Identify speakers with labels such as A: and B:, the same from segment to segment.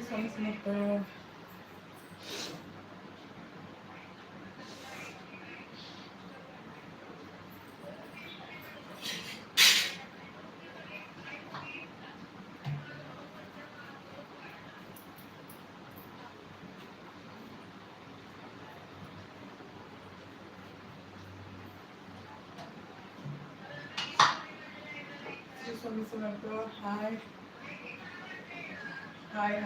A: Thank you so much, Mata. Hi. हाय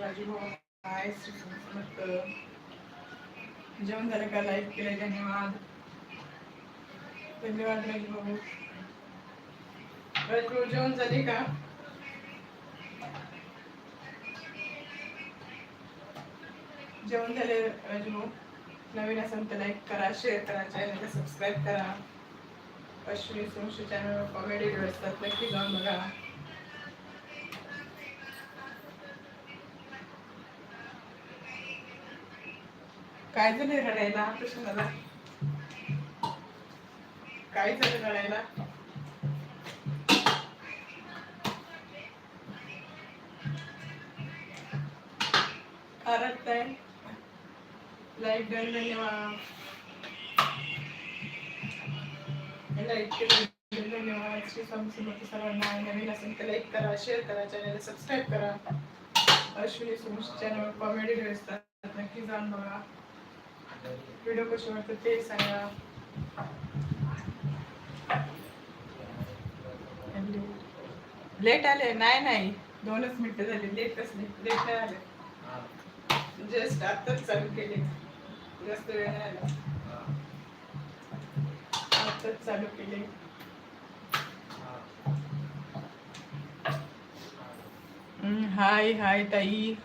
A: राजू भाऊ समर्थ जेवण झालं का? लाईक केलं धन्यवाद धन्यवाद राजू भाऊ. राजू भाऊ जेवण झाले का? जेवण झाले राजू भाऊ. नवीन असेल तर लाईक करा शेअर करा चॅनलला सबस्क्राईब करा. अश्विनी सोमशी चॅनल कॉमेडी असतात नक्की जाऊन बघा. काय झालं रडायला? प्रश्नाला काय झालं रडायला? रडताय लाइट डन धन्यवाद लाईक धन्यवाद श्री स्वामी समर्थ सर्वांना नवीन असेल तर लाईक करा शेअर करा चॅनलला सबस्क्राईब करा. Ashwini Somash channel comedy video असतात. नक्की जाऊन बघा. व्हिडिओ कसे वाटतात ते सांगा लेट आले नाही नाही. दोनच मिनिटं लेट कसले? लेट नाही आले. जस्ट आत्ताच चालू केले. जास्त वेळ नाही आला. आत्ताच चालू केले. हम्म, हाय हाय ताई.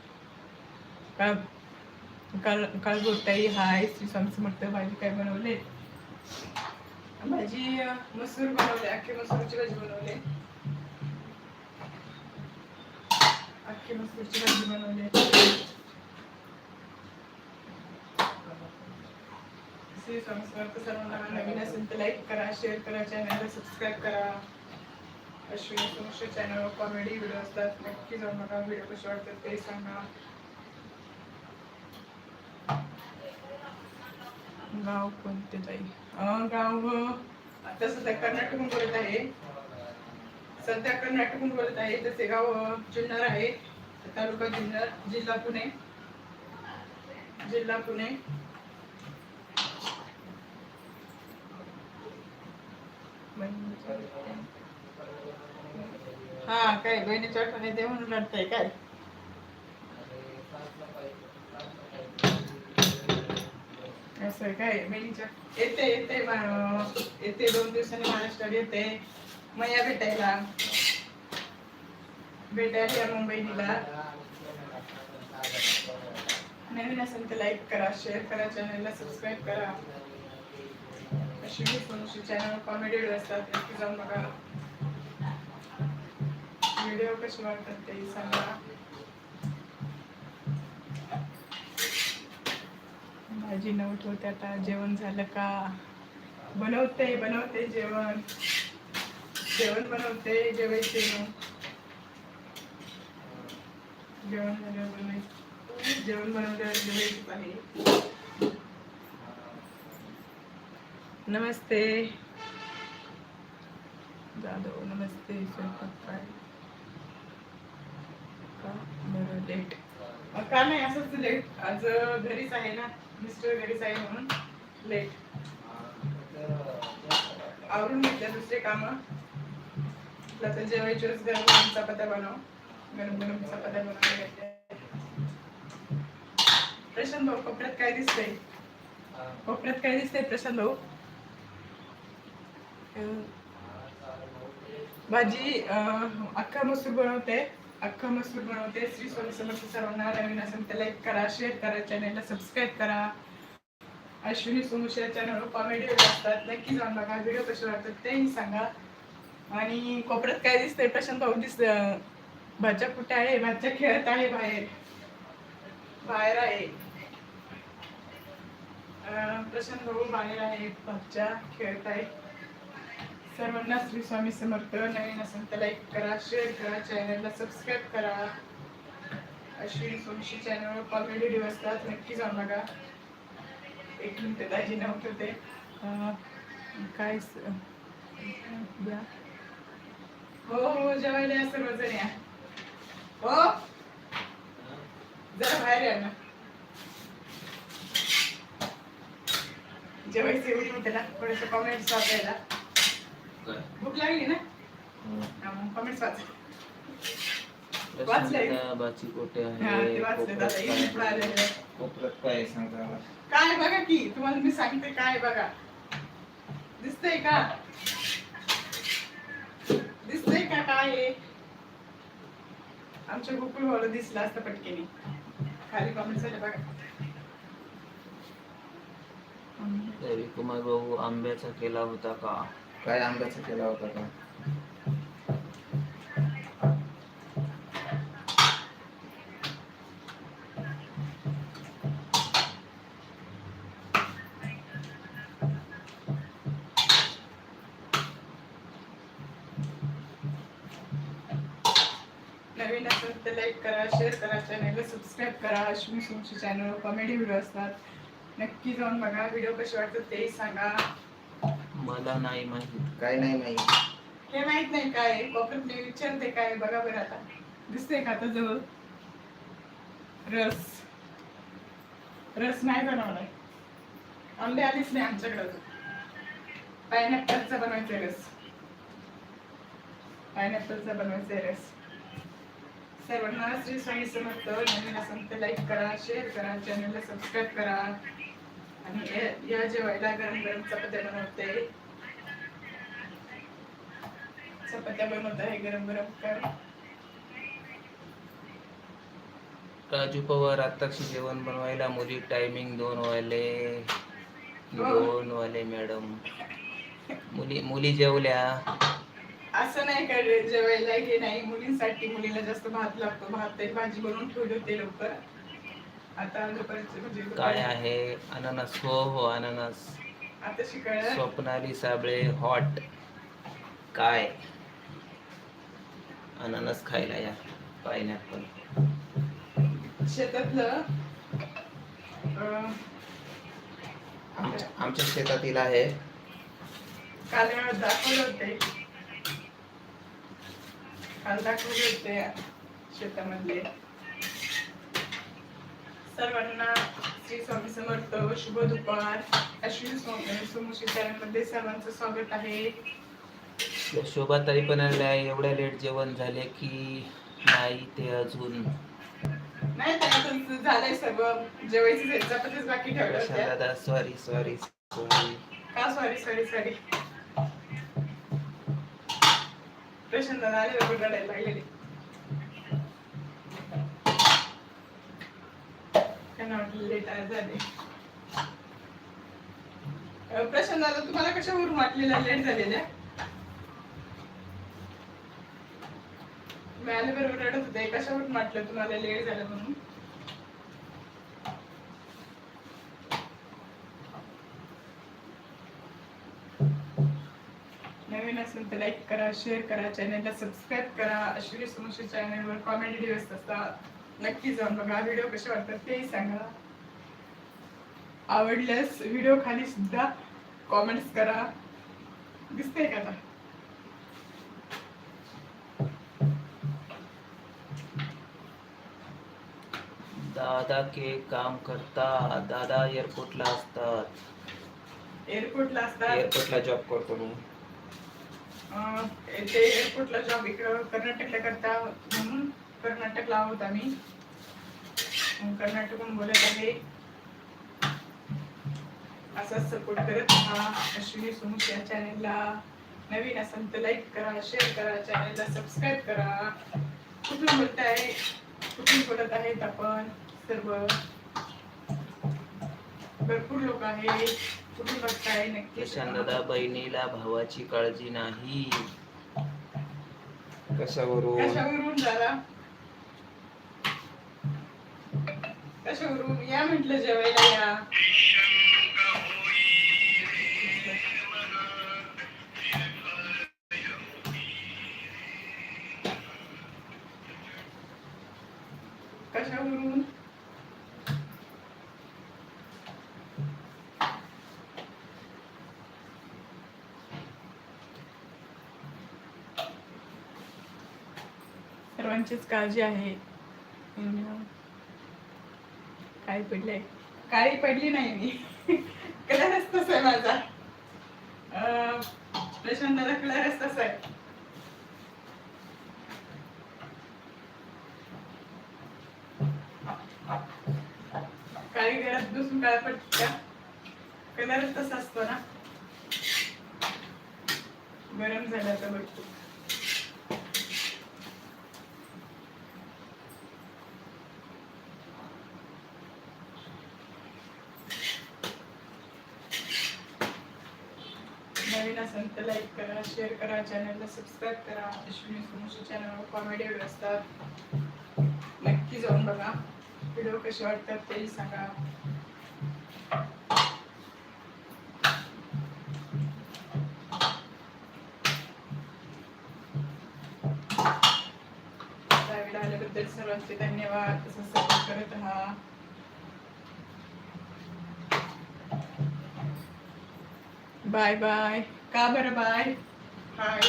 A: काळ काल काल ताई हाय श्री स्वामी समर्थ भाजी काय बनवले? भाजी मसूर बनवले अख्खे मसूरची भाजी बनवले. अख्खे मसूरची भाजी बनवले. श्री स्वामी समर्थ सर्वांना नवीन असेल तर लाईक करा शेअर करा चॅनलला सबस्क्राईब करा. अश्विनी समोर चॅनलवर कॉमेडी व्हिडिओ असतात. नक्की जाऊन बघा व्हिडिओ कसे वाटतात ते सांगा. गाव कोणते ताई? गाव तसं आता सध्या कर्नाटकहून बोलत आहे. सध्या कर्नाटकहून बोलत आहे. तसे गाव जुन्नर आहे. तालुका जुन्नर जिल्हा पुणे. जिल्हा पुणे. हा काय बहिणीच्या आठवण येते म्हणून रडताय काय? असं काय? बहिणीच्या येते येते येते दोन दिवसांनी महाराष्ट्रात येते. मया भेटायला. भेटायला या मुंबईला नवीन असेल तर लाईक करा शेअर करा चॅनलला सबस्क्राईब करा. अशी मी कोणशी चॅनल कॉमेडी व्हिडिओ असतात नक्की जाऊन बघा. व्हिडिओ कसे वाटतात ते सांगा. भाजी नव्हत होते आता जेवण झालं का? बनवते बनवते जेवण. जेवण बनवते जेवायचे. जेवण झाल्यावर बनवायचं. जेवण बनवल्यावर जेवायचंच पाहिजे नमस्ते. जाधव नमस्ते. स्वयंपाक काय? का? बरं लेट का नाही असंच लेट आज घरीच आहे ना? मिस्टर गडीसाई आहे म्हणून लेट आवरून घेतलं दुसरे काम. तर जेवायचे गरम गरम चपात्या बनव. गरम गरम चपात्या बनवून घेतल्या. प्रशांत भाऊ कपड्यात काय दिसतंय? कोपऱ्यात काय दिसतंय प्रशांत भाऊ? भाजी अख्खा मसूर बनवते अख्खा मसूर बनवते श्री स्वामी समर्थ सर्वांना नवीन असेल तर लाईक करा शेअर करा चॅनलला सबस्क्राईब करा. अश्विनी सोमुशा चॅनलवर कॉमेडी व्हिडिओ असतात. नक्की जाऊन बघा. व्हिडिओ कसे वाटतात तेही सांगा. आणि कोपऱ्यात काय दिसतंय? प्रशांत भाऊ दिसत भाज्या कुठे आहे? भाज्या खेळत आहे बाहेर. बाहेर आहे. प्रशांत भाऊ बाहेर आहे भाज्या खेळत आहे सर्वांना श्री स्वामी समर्थ. नवीन असेल तर लाईक करा शेअर करा चॅनलला सबस्क्राईब करा. अशी सोमशी चॅनलवर कॉमेडी व्हिडिओ असतात नक्की जाऊन बघा. एक मिनटं दाजी नव्हतं ते. काय द्या. हो हो जेवायला या सर्वजण या. हो. जरा बाहेर या ना. जेवायचं एवढी त्याला ना थोडेसे कॉमेंट्स वाचायला भूक लागली ना? मग कॉमेंट्स वाचा. वाचलंय.
B: बाची कोटे
A: आहे.
B: काय
A: बघा की तुम्हाला मी सांगते काय बघा. दिसतंय का? दिसतंय का काय आमच्या गोकुळ भाऊला दिसलं असतं पटकेनी. खाली कॉमेंट झाले बघा.
B: कुमार भाऊ आंब्याचा केला होता का?
C: काय आंब्याचा केला होता का?
A: नवीन असेल तर लाईक करा शेअर करा चॅनलला सबस्क्राईब करा. Ashmi Somshi channel comedy video असतात. नक्की जाऊन बघा. व्हिडिओ कसे वाटतात तेही सांगा.
B: मला नाही माहीत.
C: काय नाही माहिती.
A: हे माहीत नाही काय. कॉपरेट मी विचारते काय बघा बरं आता. दिसतंय का आता जवळ? रस. रस नाही बनवलाय आंबे आलीच नाही आमच्याकडे पायनॅपलचा बनवायचा रस. पायनॅपलचा बनवायचा रस. सर्वांना श्री स्वामी समर्थ. नवीन असेल तर लाईक करा शेअर करा चॅनलला सबस्क्राईब करा. आणि या- जेवायला गरम गरम चपात्या बनवते. चपात्या बनवत आहे गरम गरम कर.
B: राजू पवार आत्ताची जेवण बनवायला मुली टायमिंग दोन वाले
A: हो.
B: दोन वाले मॅडम मुली मुली जेवल्या.
A: असं नाही का जेवायला हे नाही. मुलींसाठी मुलीला जास्त भात लागतो. भात भाजी बनवून ठेवली होते लवकर.
B: काय
A: दुपारी-
B: आहे? अननस. हो हो अननस. स्वप्नाली साबळे हॉट. काय? अननस खायला या पायनॅपल.
A: शेतातलं?
C: आमच्या शेतातील आहे.
A: काल दाखवले होते. काल दाखवले होते शेतामधले. सर्वांना श्री स्वामी समर्थ शुभ दुपार. अश्विनी स्वामी सोमशी चॅनलमध्ये सर्वांचं स्वागत आहे.
B: त्या शोभाताई पण आल्या एवढ्या लेट जेवण झाले की नाही ते अजून.
A: नाही झालंय सर्व जेवायची चपातीच बाकी ठेवल्या
B: प्रशांत
A: होत्या
B: दादा सॉरी सॉरी सॉरी
A: का सॉरी सॉरी सॉरी प्रशांत दादा आले बरोबर रडायला लागलेले. त्यांना वाटलं लेट झाले. प्रश्न दादा तुम्हाला कशावरून वाटलेला लेट झालेल्या मी बरोबर रडत होते. कशावरून वाटलं तुम्हाला लेट झालं म्हणून? नवीन असेल तर लाईक करा शेअर करा चॅनलला सबस्क्राईब करा. अश्विनी समोसे चॅनलवर कॉमेडी व्हिडिओज असतात. नक्की जाऊन बघा व्हिडिओ कसे वाटतात तेही सांगा. आवडल्यास व्हिडिओ खाली सुद्धा कॉमेंट्स करा. दिसतंय का आता?
B: दादा के काम करता दादा एअरपोर्टला असतात.
A: एअरपोर्टला असतात?
B: एअरपोर्टला जॉब करतो मी.
A: ते एअरपोर्टला जॉब इकडं कर्नाटकला करता म्हणून? कर्नाटकला आहोत आम्ही. कर्नाटकहून बोलत आहे. असाच सपोर्ट करत राहा. अश्विनी सुमुश या चॅनेलला नवीन असेल तर लाईक करा शेअर करा चॅनेलला सबस्क्राईब करा. कुठून बोलताय? कुठून बोलत आहेत आपण सर्व? भरपूर लोक आहेत. कुठून बघताय? नक्की
B: प्रशांत दादा बहिणीला भावाची काळजी नाही.
C: कशावरून?
A: कशावरून झाला कशावरून या म्हटलं जेवायला या. कशावरून सर्वांचीच काळजी आहे. काय पडलंय काळी पडली नाही मी. कलरच तसा आहे माझा. अं, प्रशांत दादा कलरच तसा आहे. काळी घरात बसून काय पडत का कलरच तसा असतो ना गरम झाला तर बघतो नवीन असेल तर लाईक करा शेअर करा चॅनलला सबस्क्राईब करा. अश्विनी सोमूच्या चॅनलवर कॉमेडी व्हिडिओ असतात. नक्की जाऊन बघा. व्हिडिओ कसे वाटतात तेही सांगा. लाईव्हला आल्याबद्दल सर्वांचे धन्यवाद. तसं सपोर्ट करत राहा. बाय बाय का बरं बाय हाय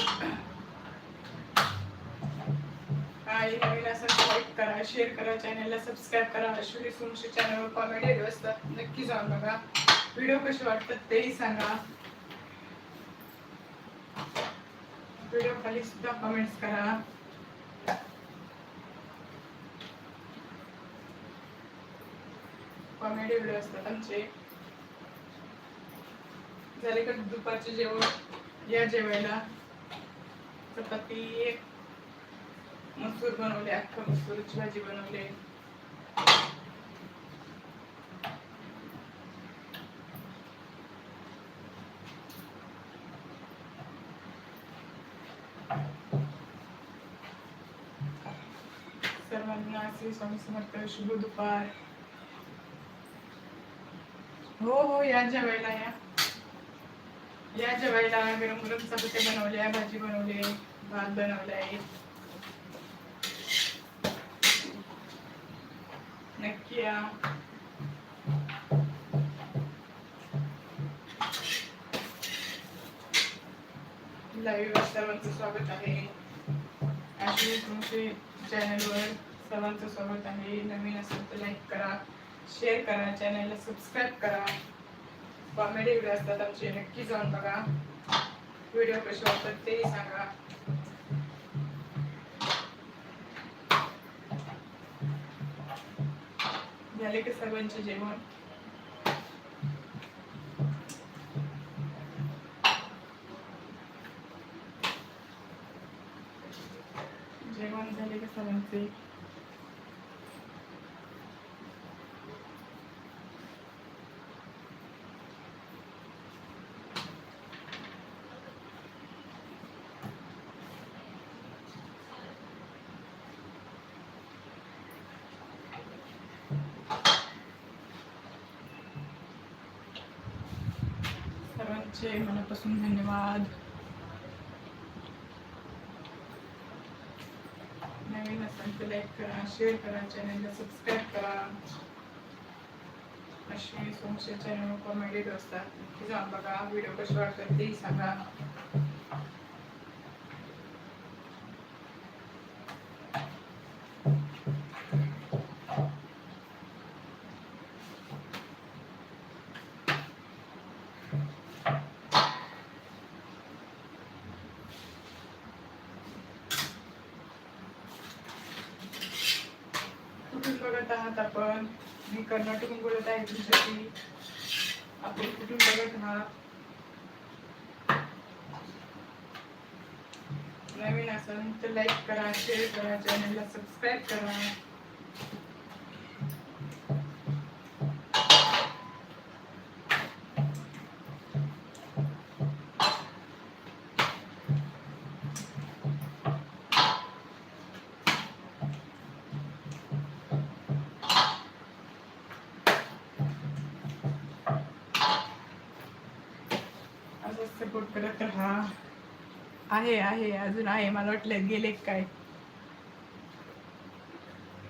A: हाय नवीन असेल लाईक करा शेअर करा चॅनलला सबस्क्राईब करा. अश्विनी सुमशी चॅनलवर कॉमेडी व्हिडिओ असतात नक्की जाऊन बघा. व्हिडिओ कसे वाटतात तेही सांगा. व्हिडिओ खाली सुद्धा कमेंट्स करा. कॉमेडी व्हिडिओ असतात आमचे. झाले का दुपारचे जेवण? या जेवायला. चपाती मसूर बनवले अख्खा मसूरची भाजी बनवले. सर्वांना श्री स्वामी समर्थ शुभ दुपार. हो हो या जेवायला या. या जेवायला गरम गरम चपात्या बनवल्या भाजी बनवली भात बनवलाय. नक्की या. लाईव्ह सर्वांचं स्वागत आहे. अश्विनी तुमचे चॅनलवर सर्वांचं स्वागत आहे. नवीन असेल तर लाईक करा शेअर करा चॅनलला सबस्क्राईब करा. कॉमेडी व्हिडिओ असतात आमचे नक्की जाऊन बघा. व्हिडिओ कसे वाटतात तेही सांगा. झाले का सर्वांचे जेवण? जेवण झाले की सर्वांचे? तुमचे मनापासून धन्यवाद. नवीन असेल तर लाईक करा शेअर करा चॅनलला सबस्क्राईब करा. अश्विनी सोमशे चॅनल कॉमेडी असतात. जाऊन बघा व्हिडिओ कसे वाटतात तेही सांगा. कर्नाटकून बोलत आहे तुमच्याशी आपण कुठून बघत आहात? नवीन असेल तर लाईक करा शेअर करा चॅनलला सबस्क्राईब करा. आहे आहे अजून आहे मला वाटलं गेले काय.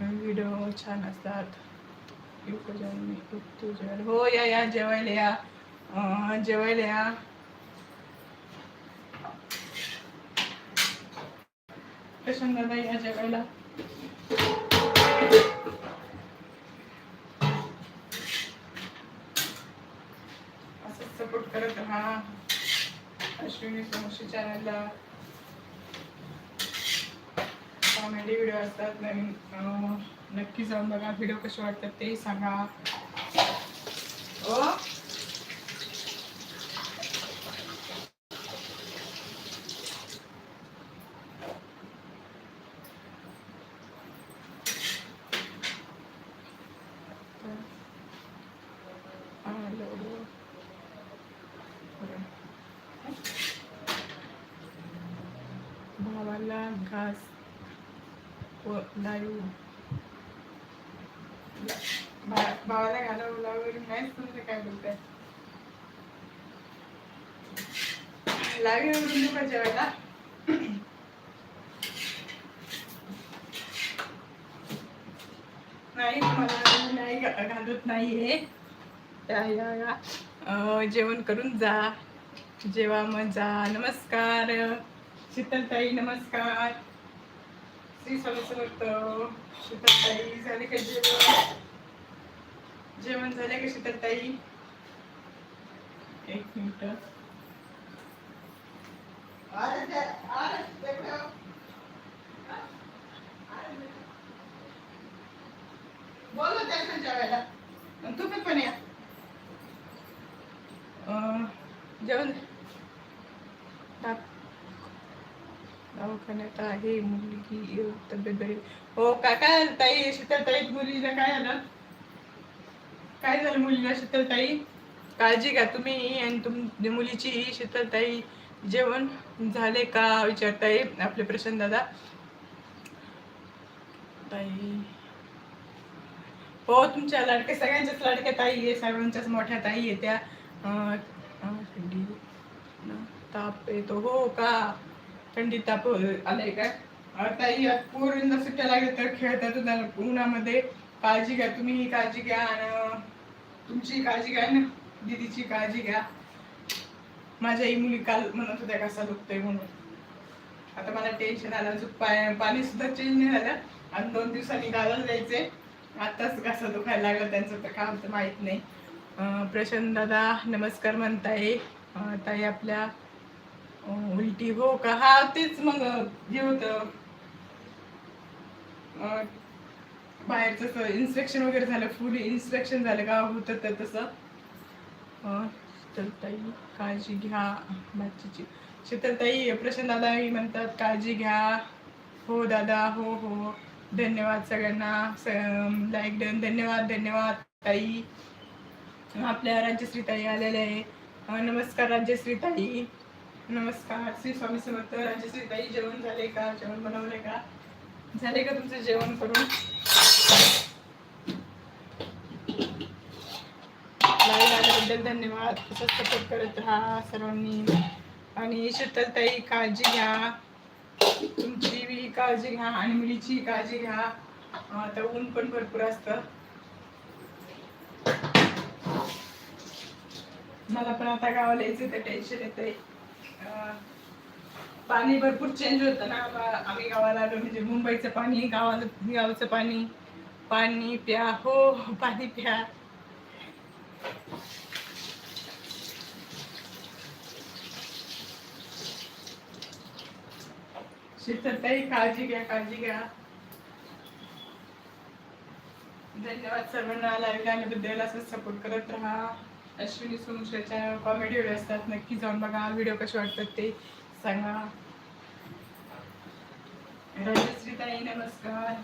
A: व्हिडिओ छान असतात. जेवायला हो या या जेवायला या. जेवायला या. प्रशांत दादा या जेवायला. असं सपोर्ट करत राहा. अश्विनी सोमशी चॅनलला कॉमेडी व्हिडिओ असतात. नवीन नक्की जाऊन बघा. व्हिडिओ कसे वाटतात तेही सांगा. ओ हॅलो भावाला घास व भावाला भा- भावाला नाही तुमचं काय बोलताय लाईव्ह येऊन दुखा जेवायला नाही मला नाही घालत नाहीये. या या या. अं, जेवण करून जा. जेवा मग जा नमस्कार. शीतलताई नमस्कार. श्री स्वामी समर्थ शीतलताई झाले का जेवण? जेवण झाले का शीतलताई? एक मिनिट. बोलो त्याच्या जेवायला तुम्ही पण या. अं, जेवण. टाक दवाखान्यात आहे मुलगी तब्येत बरी. हो काय काय झालं ताई? शीतलताई मुलीला काय झालं? काय झालं मुलीला शीतलताई? काळजी घ्या तुम्ही आणि तुम मुलीची शीतलताई. जेवण झाले का? विचारताई आपले प्रसन्न दादा. ताई. हो तुमच्या लाडके सगळ्यांच्याच लाडक्या ताई आहे सर्वांच्याच मोठ्या ताई आहे त्या. ताप येतो. हो का? थंडी ताप आलाय काय? अं, ताई पोरींना सुट्ट्या लागल्या तर खेळतात उन्हामध्ये काळजी घ्या तुम्ही ही काळजी घ्या आणि तुमची काळजी घ्या ना दीदीची काळजी घ्या. माझ्या आई मुली काल म्हणत होत्या कसा दुखतोय म्हणून. आता मला टेन्शन आलं अजून पाय पाणी सुद्धा चेंज नाही झालं. आणि दोन दिवसांनी गावाला जायचंय. आताच घसा दुखायला लागला त्यांचं तर काय तर माहीत नाही. प्रशांत दादा नमस्कार म्हणताय. ताई आपल्या उलटी हो का? हा तेच मग हे होतं. बाहेरचं इन्स्पेक्शन वगैरे झालं फुल इन्स्पेक्शन झालं का होतं तर तसं. शीतलताई काळजी घ्या बाकीची. शीतलताई प्रशांत दादा म्हणतात काळजी घ्या. हो दादा हो हो. धन्यवाद सगळ्यांना. लाईक डन धन्यवाद धन्यवाद ताई. आपल्या राज्यश्री ताई आलेल्या आहे. नमस्कार राज्यश्री ताई. नमस्कार श्री स्वामी समर्थ. राज्यश्री ताई जेवण झाले का? जेवण बनवले का? झाले का तुमचं जेवण करून? लाईव्ह आल्याबद्दल धन्यवाद. तसंच सपोर्ट करत राहा सर्वांनी. आणि शीतलताई काळजी घ्या. तुमची काळजी घ्या आणि मुलीची काळजी घ्या. आता ऊन पण भरपूर असतं. मला पण आता गावाला यायचं तर टेन्शन येतंय. पाणी भरपूर चेंज होतं ना. आम्ही गावाला आलो म्हणजे मुंबईचं पाणी गावाला गावचं पाणी पाणी प्या हो, हो पाणी प्या. शीतलताई काळजी घ्या काळजी घ्या. धन्यवाद सर्वांना लाईव्ह आणि असं सपोर्ट करत राहा. अश्विनी सोमशेच्या कॉमेडी व्हिडिओ असतात. नक्की जाऊन बघा. व्हिडिओ कसे वाटतात ते सांगा. राजश्रीताई नमस्कार.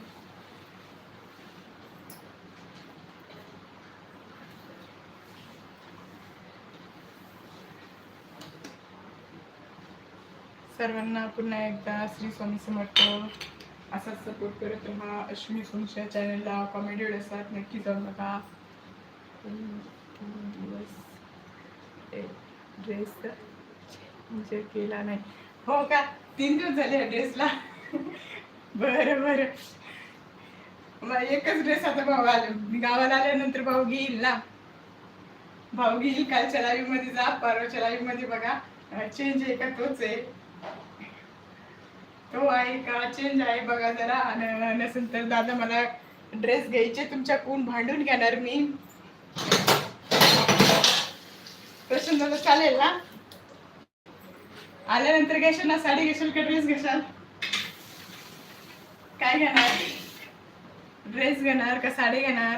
A: सर्वांना पुन्हा एकदा श्री स्वामी समर्थ. असाच सपोर्ट करत राहा. अश्विनी सोमशा चॅनलला कॉमेडी असतात. नक्की जाऊन बघा. दोन- दिवस ड्रेस म्हणजे केला नाही हो का तीन दिवस झाले ड्रेसला बरं बरं मग एकच ड्रेस आता भाऊ आलो गावाला आल्यानंतर भाऊ घेईल ना भाऊ घेईल कालच्या लाईव्हमध्ये जा परवाच्या लाईव्हमध्ये बघा चेंज आहे का तोच आहे तो आहे का चेंज आहे बघा जरा आणि नसेल तर दादा मला ड्रेस घ्यायचे तुमच्याकडून भांडून घेणार मी. प्रश्न दादा चालेल ना? आल्यानंतर घेशाल ना साडी घेशाल का ड्रेस घेशाल? काय घेणार? ड्रेस घेणार का साडी घेणार?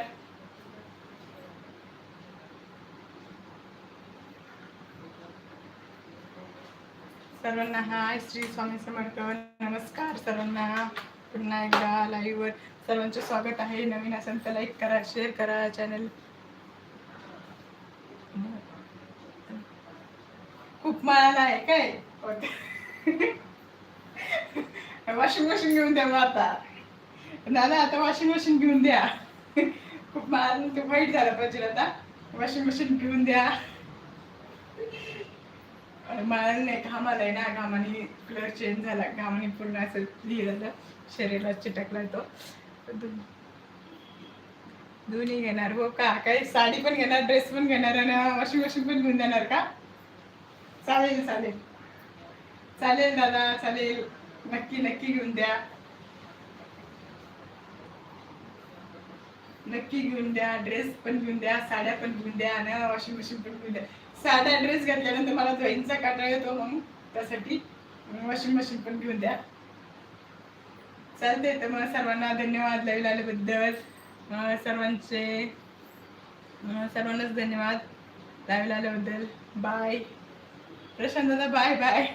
A: सर्वांना हाय श्री स्वामी समर्थ. नमस्कार सर्वांना. पुन्हा एकदा लाईव्हवर सर्वांचे स्वागत आहे. नवीन असेल तर लाईक करा शेअर करा चॅनल खूप माळाला आहे काय? वॉशिंग मशीन घेऊन द्या मग आता. दादा आता वॉशिंग मशीन घेऊन द्या. खूप माल ते वाईट झालं पाहिजे आता. वॉशिंग मशीन घेऊन द्या. मला नाही घामाला आहे ना घामाने कलर चेंज झाला. घामाने पूर्ण असं लिहिलेलं शरीराला चिटकला तो. दोन्ही घेणार हो का? काही साडी पण घेणार ड्रेस पण घेणार आणि वॉशिंग मशीन पण घेऊन देणार का? चालेल चालेल. चालेल दादा चालेल. नक्की नक्की घेऊन द्या. नक्की घेऊन द्या. ड्रेस पण घेऊन द्या साड्या पण घेऊन द्या आणि वॉशिंग मशीन पण घेऊन द्या. साधा ड्रेस घातल्यानंतर मला जॉईनचा काटा येतो मग त्यासाठी वॉशिंग मशीन पण घेऊन द्या. चालते तर मग सर्वांना धन्यवाद लाईव्ह आल्याबद्दल सर्वांचे सर्वांनाच धन्यवाद लाईव्ह आल्याबद्दल बाय. प्रशांत दादा बाय बाय